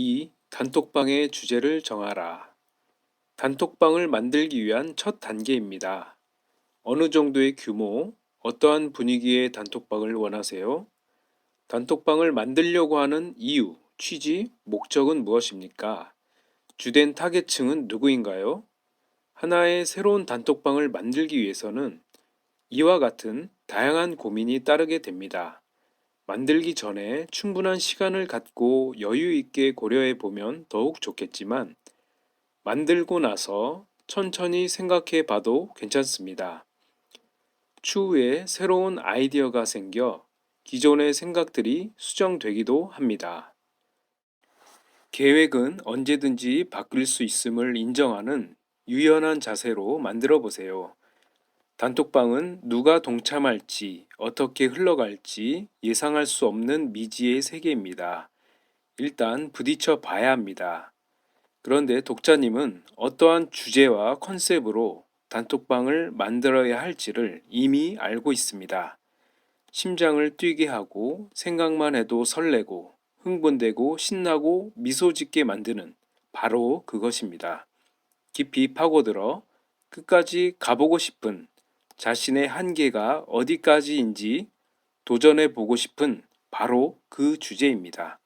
2. 단톡방의 주제를 정하라. 단톡방을 만들기 위한 첫 단계입니다. 어느 정도의 규모, 어떠한 분위기의 단톡방을 원하세요? 단톡방을 만들려고 하는 이유, 취지, 목적은 무엇입니까? 주된 타겟층은 누구인가요? 하나의 새로운 단톡방을 만들기 위해서는 이와 같은 다양한 고민이 따르게 됩니다. 만들기 전에 충분한 시간을 갖고 여유 있게 고려해 보면 더욱 좋겠지만, 만들고 나서 천천히 생각해 봐도 괜찮습니다. 추후에 새로운 아이디어가 생겨 기존의 생각들이 수정되기도 합니다. 계획은 언제든지 바뀔 수 있음을 인정하는 유연한 자세로 만들어 보세요. 단톡방은 누가 동참할지, 어떻게 흘러갈지 예상할 수 없는 미지의 세계입니다. 일단 부딪혀 봐야 합니다. 그런데 독자님은 어떠한 주제와 컨셉으로 단톡방을 만들어야 할지를 이미 알고 있습니다. 심장을 뛰게 하고 생각만 해도 설레고 흥분되고 신나고 미소 짓게 만드는 바로 그것입니다. 깊이 파고들어 끝까지 가보고 싶은 자신의 한계가 어디까지인지 도전해 보고 싶은 바로 그 주제입니다.